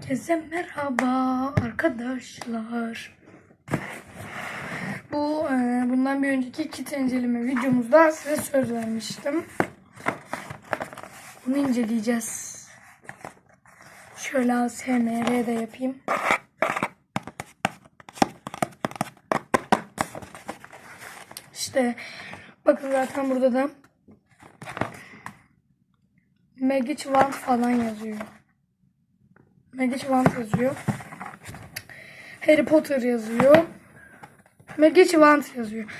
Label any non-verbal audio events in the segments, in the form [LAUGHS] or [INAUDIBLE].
Herkese merhaba arkadaşlar. Bu e, bundan bir önceki kit inceleme videomuzda size söz vermiştim. Bunu inceleyeceğiz. Şöyle ASMR de yapayım. İşte bakın zaten burada da Magic Wand falan yazıyor. Wand yazıyor. Harry Potter yazıyor. Wand yazıyor.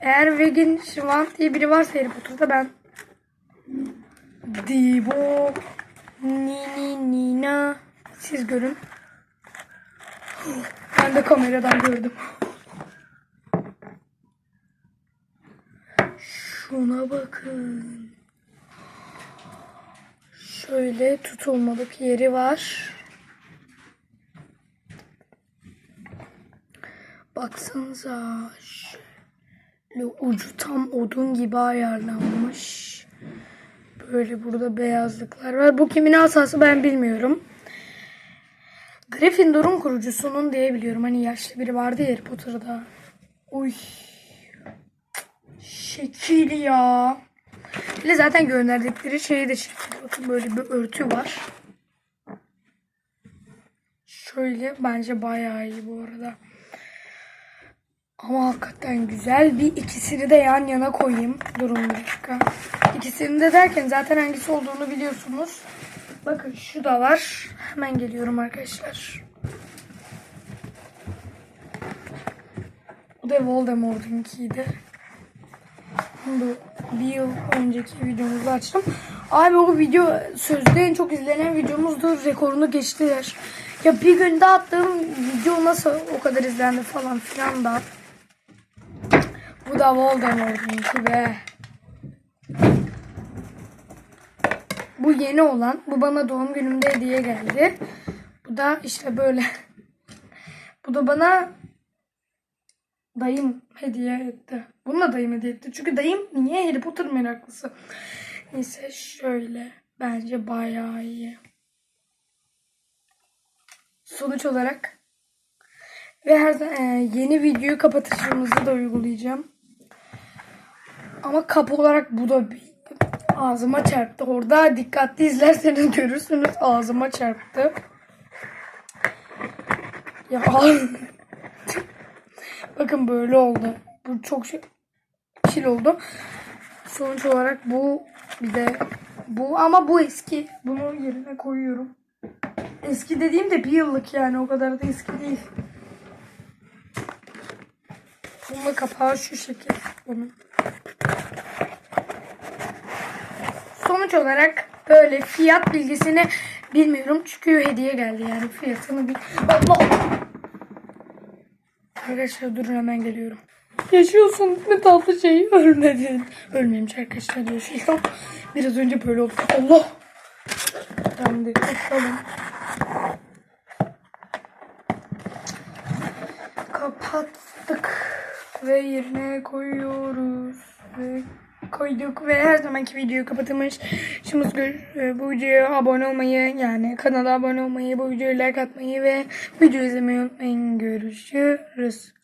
Eğer Magic Wand diye biri varsa Harry Potter'da ben Dibo Nini Nina siz görün. Ben de kameradan gördüm. Şuna bakın. Şöyle tutulmalık yeri var. Baksanıza şöyle ucu tam odun gibi ayarlanmış. Böyle burada beyazlıklar var. Bu kimin asası ben bilmiyorum. Gryffindor'un kurucusunun diye biliyorum. Hani yaşlı biri vardı ya Harry Potter'da. Uy. Şekil ya. De zaten gönderdikleri şeyi de şekil. Bakın böyle bir örtü var. Şöyle bence bayağı iyi bu arada. Ama hakikaten güzel. Bir ikisini de yan yana koyayım. Durun bir dakika. İkisini de derken zaten hangisi olduğunu biliyorsunuz. Bakın şu da var. Hemen geliyorum arkadaşlar. Bu da Voldemort'unkiydi. Bu bir yıl önceki videomuzu açtım. Abi o video sözde en çok izlenen videomuzdu. Rekorunu geçtiler. Ya bir günde attığım video nasıl o kadar izlendi falan filan da. Bu da Voldemort'unki be. Bu yeni olan. Bu bana doğum günümde hediye geldi. Bu da işte böyle. Bu da bana dayım hediye etti. Bunu da dayım hediye etti. Çünkü dayım niye Harry Potter meraklısı. Neyse şöyle. Bence bayağı iyi. Sonuç olarak ve her e, yeni videoyu kapatışımızı da uygulayacağım. Ama kapı olarak bu da bir ağzıma çarptı. Orada dikkatli izlerseniz görürsünüz ağzıma çarptı. Ya [LAUGHS] Bakın böyle oldu. Bu çok şey çil oldu. Sonuç olarak bu bir de bu ama bu eski. Bunu yerine koyuyorum. Eski dediğim de bir yıllık yani o kadar da eski değil. Bunun kapağı şu şekil. Bunun. Olarak böyle fiyat bilgisini bilmiyorum çünkü hediye geldi yani fiyatını bil. Allah! Arkadaşlar durun hemen geliyorum. Yaşıyorsun ne tatlı şey ölmedin. Ölmemiş arkadaşlar yaşıyor. Biraz önce böyle oldu. Allah! Tamam değil. Bakalım. Kapattık. Ve yerine koyuyoruz. Ve koyduk ve her zamanki videoyu kapatılmış. Şimdi gör- bu videoya abone olmayı yani kanala abone olmayı, bu videoya like atmayı ve video izlemeyi unutmayın. Görüşürüz.